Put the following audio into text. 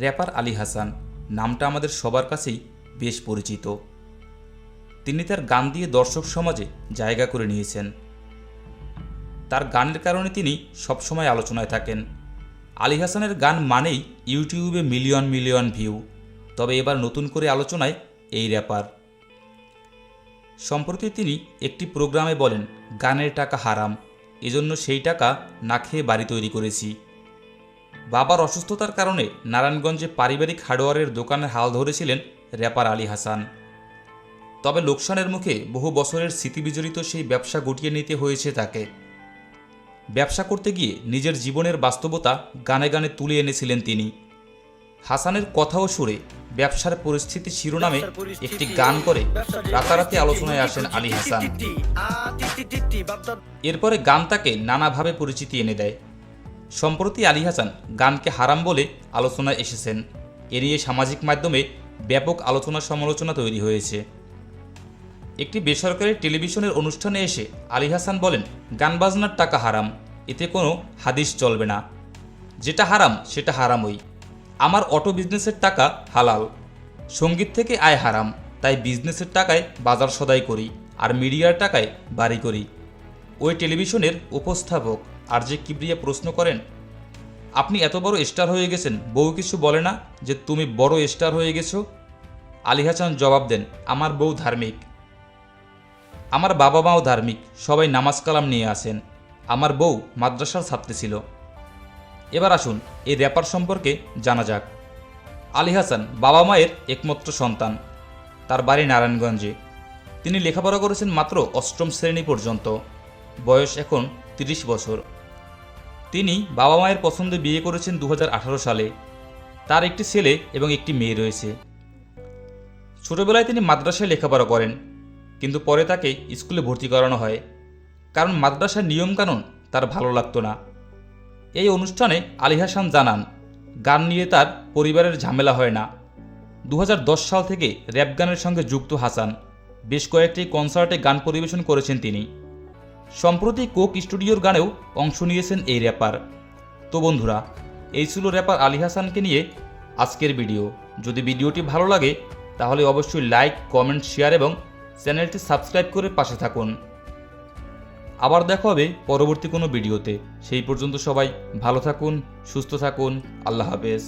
Wrapper Ali Hasan, নামটা আমাদের সবার কাছেই বেশ পরিচিত। তিনি তার গান দিয়ে দর্শক সমাজে জায়গা করে নিয়েছেন। তার গানের কারণে তিনি সবসময় আলোচনায় থাকেন। আলী হাসানের গান মানেই ইউটিউবে মিলিয়ন মিলিয়ন ভিউ। তবে এবার নতুন করে আলোচনায় এই র্যাপার। সম্প্রতি তিনি একটি প্রোগ্রামে বলেন, গানের টাকা হারাম, এজন্য সেই টাকা না খেয়ে বাড়ি তৈরি করেছি। বাবার অসুস্থতার কারণে নারায়ণগঞ্জে পারিবারিক হার্ডওয়ারের দোকানে হাল ধরেছিলেন র্যাপার আলী হাসান তবে লোকসানের মুখে বহু বছরের স্মৃতিবিজড়িত সেই ব্যবসা গুটিয়ে নিতে হয়েছে তাকে ব্যবসা করতে গিয়ে নিজের জীবনের বাস্তবতা গানে গানে তুলে এনেছিলেন তিনি হাসানের কথা ও সুরে ব্যবসার পরিস্থিতি শিরোনামে একটি গান করে রাতারাতি আলোচনায় আসেন আলী হাসান এরপরে গান তাকে নানাভাবে পরিচিতি এনে দেয় সম্প্রতি আলী হাসান গানকে হারাম বলে আলোচনায় এসেছেন। এ নিয়ে সামাজিক মাধ্যমে ব্যাপক আলোচনা সমালোচনা তৈরি হয়েছে। একটি বেসরকারি টেলিভিশনের অনুষ্ঠানে এসে আলী হাসান বলেন, গান বাজনার টাকা হারাম, এতে কোনো হাদিস চলবে না। যেটা হারাম, সেটা হারামই। আমার অটো বিজনেসের টাকা হালাল। সংগীত থেকে আয় হারাম, তাই বিজনেসের টাকায় বাজার সদাই করি, আর মিডিয়ার টাকায় বাড়ি করি। ওই টেলিভিশনের উপস্থাপক আর যে কিবরিয়া প্রশ্ন করেন, আপনি এত বড় স্টার হয়ে গেছেন, বউ কিছু বলে না যে তুমি বড় স্টার হয়ে গেছো? আলী হাসান জবাব দেন, আমার বউ ধার্মিক। আমার বাবা মাও ধার্মিক, সবাই নামাজ কালাম নিয়ে আসেন। আমার বউ মাদ্রাসার ছাত্রী ছিল। এবার আসুন, এই র্যাপার সম্পর্কে জানা যাক। আলী হাসান বাবা মায়ের একমাত্র সন্তান, তার বাড়ি নারায়ণগঞ্জে। তিনি লেখাপড়া করেছেন মাত্র অষ্টম শ্রেণি পর্যন্ত, বয়স এখন তিরিশ বছর। তিনি বাবা মায়ের পছন্দে বিয়ে করেছেন দু হাজার আঠারো সালে। তার একটি ছেলে এবং একটি মেয়ে রয়েছে। ছোটবেলায় তিনি মাদ্রাসায় লেখাপড়া করেন, কিন্তু পরে তাকে স্কুলে ভর্তি করানো হয়। কারণ মাদ্রাসার নিয়মকানুন তার ভালো লাগতো না। এই অনুষ্ঠানে আলী হাসান জানান, গান নিয়ে তার পরিবারের ঝামেলা হয় না। দু হাজার দশ সাল থেকে র্যাপ গানের সঙ্গে যুক্ত হাসান। বেশ কয়েকটি কনসার্টে গান পরিবেশন করেছেন তিনি। সম্প্রতি কোক স্টুডিওর গানেও অংশ নিয়েছেন এই র্যাপার। তো বন্ধুরা, এই ছিল র্যাপার আলী হাসানকে নিয়ে আজকের ভিডিও। যদি ভিডিওটি ভালো লাগে, তাহলে অবশ্যই লাইক, কমেন্ট, শেয়ার এবং চ্যানেলটি সাবস্ক্রাইব করে পাশে থাকুন। আবার দেখা হবে পরবর্তী কোনো ভিডিওতে। সেই পর্যন্ত সবাই ভালো থাকুন, সুস্থ থাকুন, আল্লাহ হাফেজ।